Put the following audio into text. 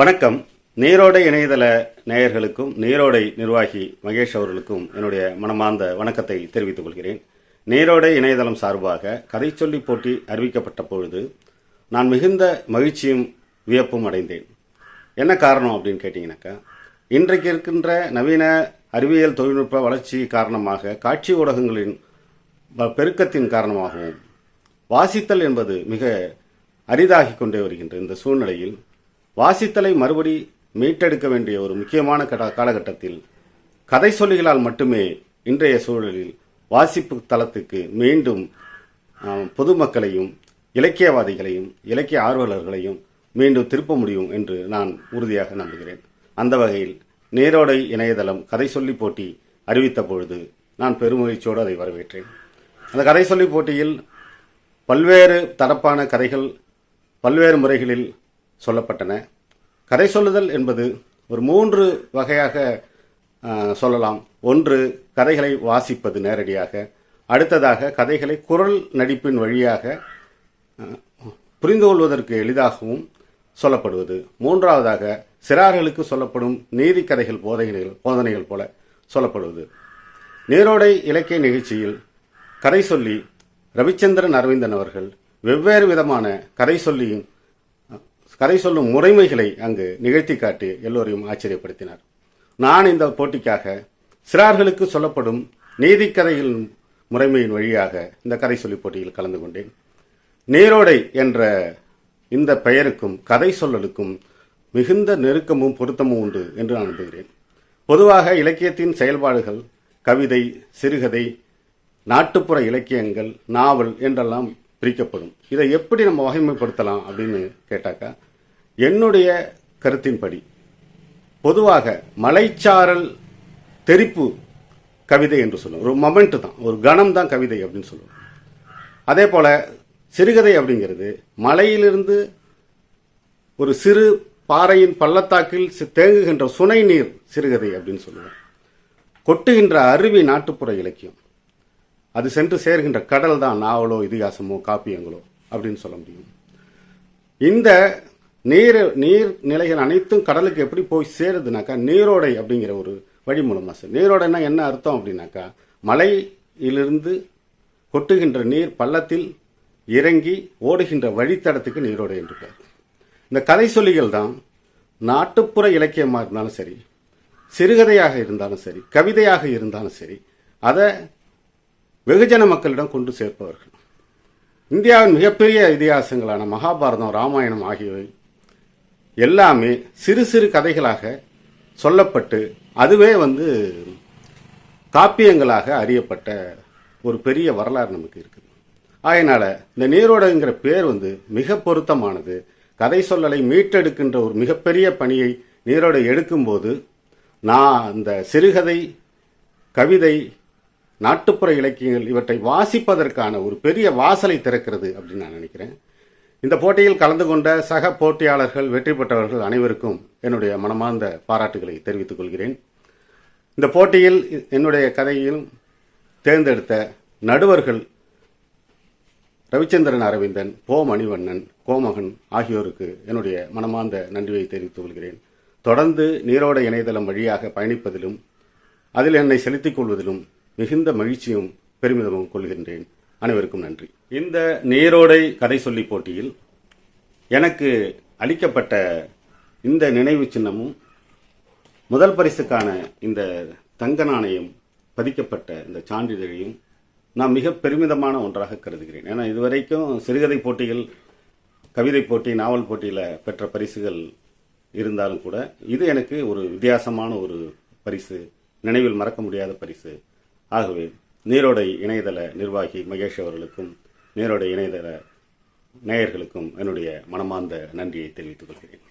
வணக்கம். நீரோடை இணையதள நேயர்களுக்கும் நீரோடை நிர்வாகி மகேஷ் அவர்களுக்கும் என்னுடைய மனமார்ந்த வணக்கத்தை தெரிவித்துக் கொள்கிறேன். நீரோடை இணையதளம் சார்பாக கதை சொல்லி போட்டி அறிவிக்கப்பட்ட பொழுது நான் மிகுந்த மகிழ்ச்சியும் வியப்பும் அடைந்தேன். என்ன காரணம் அப்படின்னு கேட்டிங்கனாக்கா இன்றைக்கு இருக்கின்ற நவீன அறிவியல் தொழில்நுட்ப வளர்ச்சி காரணமாக காட்சி ஊடகங்களின் பெருக்கத்தின் காரணமாகவும் வாசித்தல் என்பது மிக அரிதாகி கொண்டே வருகின்ற இந்த சூழ்நிலையில் வாசித்தலை மறுபடி மீட்டெடுக்க வேண்டிய ஒரு முக்கியமான கட- காலகட்டத்தில் கதை சொல்லிகளால் மட்டுமே இன்றைய சூழலில் வாசிப்பு தளத்துக்கு மீண்டும் பொதுமக்களையும் இலக்கியவாதிகளையும் இலக்கிய ஆர்வலர்களையும் மீண்டும் திருப்ப முடியும் என்று நான் உறுதியாக நம்புகிறேன். அந்த வகையில் நேரோடை இணையதளம் கதை சொல்லி போட்டி அறிவித்த பொழுது நான் பெருமகிழ்ச்சியோடு அதை வரவேற்றேன். அந்த கதை சொல்லி போட்டியில் பல்வேறு தரப்பான கதைகள் பல்வேறு முறைகளில் சொல்லப்பட்டன. கதை சொல்லுதல் என்பது ஒரு மூன்று வகையாக சொல்லலாம். ஒன்று கதைகளை வாசிப்பது நேரடியாக. அடுத்ததாக கதைகளை குரல் நடிப்பின் வழியாக புரிந்து கொள்வதற்கு எளிதாகவும் சொல்லப்படுவது. மூன்றாவதாக சிறார்களுக்கு சொல்லப்படும் நீதி கதைகள் போதனைகள் போதனைகள் போல சொல்லப்படுவது. நீரோடை இலக்கிய நிகழ்ச்சியில் கதை சொல்லி ரவிச்சந்திரன் அரவிந்தன் அவர்கள் வெவ்வேறு விதமான கதை சொல்லியும் கதை சொல்லும் முறைமைகளை அங்கு நிகழ்த்தி காட்டி எல்லோரையும் ஆச்சரியப்படுத்தினார். நான் இந்த போட்டிக்காக சிறார்களுக்கு சொல்லப்படும் நீதிக்கதைகளின் முறைமையின் வழியாக இந்த கதை சொல்லி போட்டியில் கலந்து கொண்டேன். நீரோடை என்ற இந்த பெயருக்கும் கதை சொல்லலுக்கும் மிகுந்த நெருக்கமும் பொருத்தமும் உண்டு என்று நான் நம்புகிறேன். பொதுவாக இலக்கியத்தின் செயல்பாடுகள் கவிதை சிறுகதை நாட்டுப்புற இலக்கியங்கள் நாவல் என்றெல்லாம் பிரிக்கப்படும். இதை எப்படி நம்ம வகைமைப்படுத்தலாம் அப்படின்னு கேட்டாக்கா என்னுடைய கருத்தின்படி பொதுவாக மலைச்சாரல் தெரிப்பு கவிதை என்று சொல்லுவோம். ஒரு மொமெண்ட் தான் ஒரு கணம் தான் கவிதை அப்படின்னு சொல்லுவோம். அதே போல் சிறுகதை அப்படிங்கிறது மலையிலிருந்து ஒரு சிறு பாறையின் பள்ளத்தாக்கில் தேங்குகின்ற சுனை நீர் சிறுகதை அப்படின்னு சொல்லுவோம். கொட்டுகின்ற அருவி நாட்டுப்புற இலக்கியம். அது சென்று சேர்கின்ற கடல் தான் நாவலோ இதிகாசமோ காப்பியங்களோ அப்படின்னு சொல்ல முடியும். இந்த நீர் நீர் நிலைகள் அனைத்தும் கடலுக்கு எப்படி போய் சேருதுனாக்கா நீரோடை அப்படிங்கிற ஒரு வழி மூலமாக சார் நீரோடைனா என்ன அர்த்தம் அப்படின்னாக்கா மலையிலிருந்து கொட்டுகின்ற நீர் பள்ளத்தில் இறங்கி ஓடுகின்ற வழித்தடத்துக்கு நீரோடை என்று பேர் இந்த கதை சொல்லிகள் தான் நாட்டுப்புற இலக்கியமாக இருந்தாலும் சரி சிறுகதையாக இருந்தாலும் சரி கவிதையாக இருந்தாலும் சரி அதை வெகுஜன மக்களிடம் கொண்டு சேர்ப்பவர்கள். இந்தியாவின் மிகப்பெரிய இதிகாசங்களான மகாபாரதம் ராமாயணம் ஆகியவை எல்லாமே சிறு சிறு கதைகளாக சொல்லப்பட்டு அதுவே வந்து காப்பியங்களாக அறியப்பட்ட ஒரு பெரிய வரலாறு நமக்கு இருக்குது. அதனால் இந்த நீரோடைங்கிற பேர் வந்து மிக பொருத்தமானது. கதை சொல்லலை மீட்டெடுக்கின்ற ஒரு மிகப்பெரிய பணியை நீரோடை எடுக்கும்போது நான் அந்த சிறுகதை கவிதை நாட்டுப்புற இலக்கியங்கள் இவற்றை வாசிப்பதற்கான ஒரு பெரிய வாசலை திறக்கிறது அப்படின்னு நான் நினைக்கிறேன். இந்த போட்டியில் கலந்து கொண்ட சக போட்டியாளர்கள் வெற்றி பெற்றவர்கள் அனைவருக்கும் என்னுடைய மனமார்ந்த பாராட்டுகளை தெரிவித்துக் கொள்கிறேன். இந்த போட்டியில் என்னுடைய கதையில் தேர்ந்தெடுத்த நடுவர்கள் ரவிச்சந்திரன் அரவிந்தன் போ மணிவண்ணன் கோமகன் ஆகியோருக்கு என்னுடைய மனமார்ந்த நன்றியை தெரிவித்துக் கொள்கிறேன். தொடர்ந்து நீரோட இணையதளம் வழியாக பயணிப்பதிலும் அதில் என்னை செலுத்திக் கொள்வதிலும் மிகுந்த மகிழ்ச்சியும் பெருமிதமும் கொள்கின்றேன். அனைவருக்கும் நன்றி. இந்த நீரோடை கதை சொல்லி போட்டியில் எனக்கு அளிக்கப்பட்ட இந்த நினைவு சின்னமும் முதல் பரிசுக்கான இந்த தங்க நாணயம் பதிக்கப்பட்ட இந்த சான்றிதழையும் நான் மிக பெருமிதமான ஒன்றாக கருதுகிறேன். ஏன்னா இதுவரைக்கும் சிறுகதை போட்டிகள் கவிதை போட்டி நாவல் போட்டியில் பெற்ற பரிசுகள் இருந்தாலும் கூட இது எனக்கு ஒரு வித்தியாசமான ஒரு பரிசு நினைவில் மறக்க முடியாத பரிசு. ஆகவே நீரோடை இணையதள நிர்வாகி மகேஷ் அவர்களுக்கும் நீரோடை இணையதள நேயர்களுக்கும் என்னுடைய மனமார்ந்த நன்றியை தெரிவித்துக் கொள்கிறேன்.